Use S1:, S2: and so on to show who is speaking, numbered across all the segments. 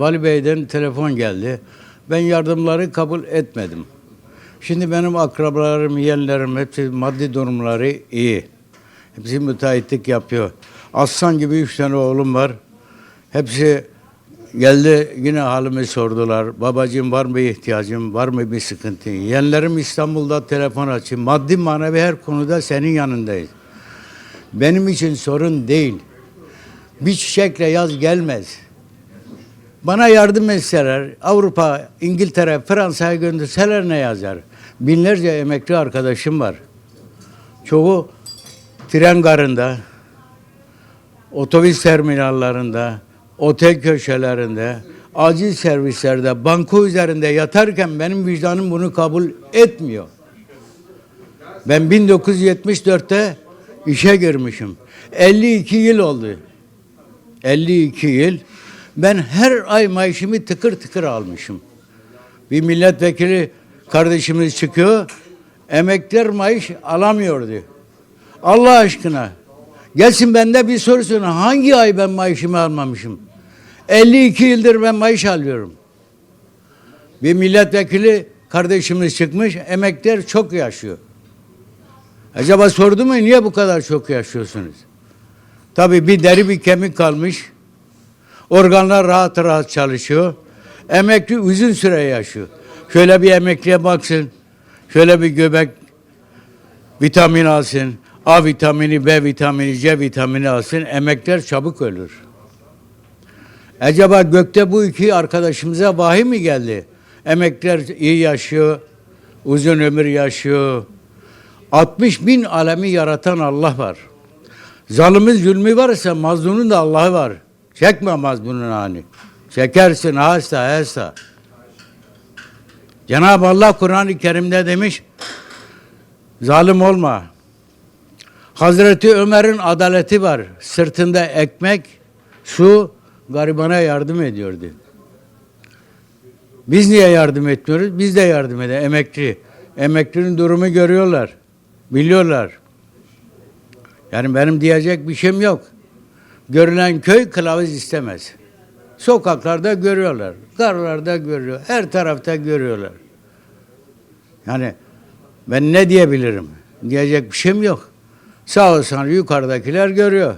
S1: Vali Bey'den telefon geldi. Ben yardımları kabul etmedim. Şimdi benim akrabalarım, yeğenlerim hepsi maddi durumları iyi. Hepsi müteahhitlik yapıyor. Aslan gibi üç tane oğlum var. Hepsi geldi yine halimi sordular. Babacığım var mı ihtiyacım, var mı bir sıkıntı? Yeğenlerim İstanbul'da telefon açıyor. Maddi manevi her konuda senin yanındayız. Benim için sorun değil. Bir çiçekle yaz gelmez. Bana yardım etseler, Avrupa, İngiltere, Fransa'ya gönderseler ne yazar? Binlerce emekli arkadaşım var. Çoğu tren garında, otobüs terminallarında, otel köşelerinde, acil servislerde, banko üzerinde yatarken benim vicdanım bunu kabul etmiyor. Ben 1974'te işe girmişim. 52 yıl oldu. 52 yıl. Ben her ay maaşımı tıkır tıkır almışım. Bir milletvekili kardeşimiz çıkıyor. Emekler maaş alamıyordu. Allah aşkına. Gelsin bende bir sorsun. Hangi ay ben maaşımı almamışım? 52 yıldır ben maaş alıyorum. Bir milletvekili kardeşimiz çıkmış. Emekler çok yaşıyor. Acaba sordu mu niye bu kadar çok yaşıyorsunuz? Tabii bir deri bir kemik kalmış. Organlar rahat rahat çalışıyor. Emekli uzun süre yaşıyor. Şöyle bir emekliye baksın. Şöyle bir göbek vitamin alsın. A vitamini, B vitamini, C vitamini alsın. Emekler çabuk ölür. Acaba gökte bu iki arkadaşımıza vahiy mi geldi? Emekler iyi yaşıyor, uzun ömür yaşıyor. 60 bin alemi yaratan Allah var. Zalimin zulmü varsa mazlumun da Allah'ı var. Çekme mazlunun hani. Çekersin hasta hasta. Cenab-ı Allah Kur'an-ı Kerim'de demiş, zalim olma. Hazreti Ömer'in adaleti var. Sırtında ekmek, su, garibana yardım ediyordu. Biz niye yardım etmiyoruz? Biz de yardım edelim. Emekli. Emeklinin durumu görüyorlar. Biliyorlar. Yani benim diyecek bir şeyim yok. Görülen köy kılavuz istemez. Sokaklarda görüyorlar. Karlarda görüyor. Her tarafta görüyorlar. Yani ben ne diyebilirim? Diyecek bir şeyim yok. Sağ olsun yukarıdakiler görüyor.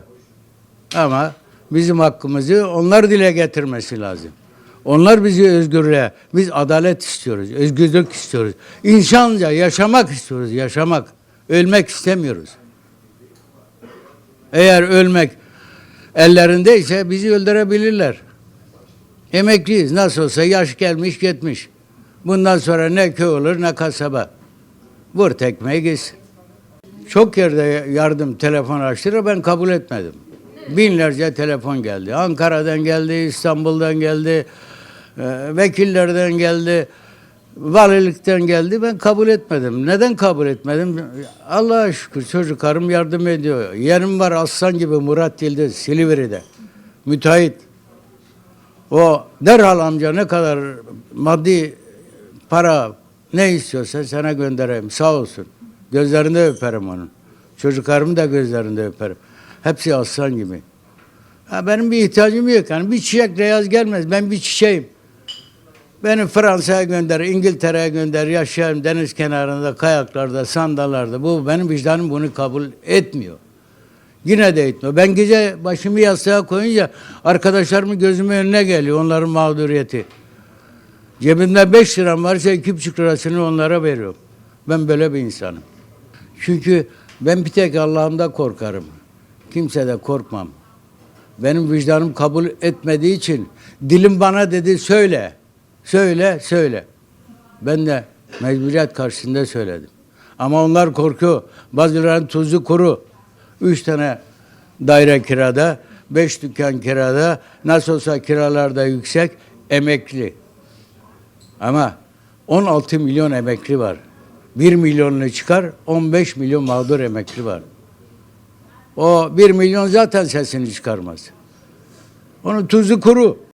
S1: Ama bizim hakkımızı onlar dile getirmesi lazım. Onlar bizi özgürlüğe, biz adalet istiyoruz, özgürlük istiyoruz. İnsanca yaşamak istiyoruz, yaşamak. Ölmek istemiyoruz. Eğer ölmek ellerindeyse bizi öldürebilirler. Emekliyiz. Nasıl olsa yaş gelmiş gitmiş. Bundan sonra ne köy olur ne kasaba. Vur tekmeyi gitsin. Çok yerde yardım telefon açtılar ben kabul etmedim. Binlerce telefon geldi. Ankara'dan geldi, İstanbul'dan geldi, e, vekillerden geldi, valilikten geldi. Ben kabul etmedim. Neden kabul etmedim? Allah'a şükür çocuklarım yardım ediyor. Yerim var aslan gibi Murat Yıldız Silivri'de. Müteahhit. O derhal amca ne kadar maddi para ne istiyorsa sana göndereyim. Sağ olsun. Gözlerinde öperim onun. Çocuklarımı da gözlerinde öperim. Hepsi aslan gibi. Ha, benim bir ihtiyacım yok. Yani bir çiçek yaz gelmez. Ben bir çiçeğim. Beni Fransa'ya gönder, İngiltere'ye gönder, yaşayayım deniz kenarında, kayaklarda, sandallarda. Bu benim vicdanım bunu kabul etmiyor. Yine de etmiyor. Ben gece başımı yastığa koyunca arkadaşlarımın gözümün önüne geliyor onların mağduriyeti. Cebimde 5 liram varsa iki buçuk lirasını onlara veriyorum. Ben böyle bir insanım. Çünkü ben bir tek Allah'ımda korkarım. Kimse de korkmam. Benim vicdanım kabul etmediği için dilim bana dedi söyle. Söyle, söyle. Ben de mecburiyet karşısında söyledim. Ama onlar korkuyor. Bazılarının tuzu kuru. Üç tane daire kirada, beş dükkan kirada, nasıl olsa kiralar da yüksek, emekli. Ama 16 milyon emekli var. 1 milyonunu çıkar, 15 milyon mağdur emekli var. O 1 milyon zaten sesini çıkarmaz. Onun tuzu kuru.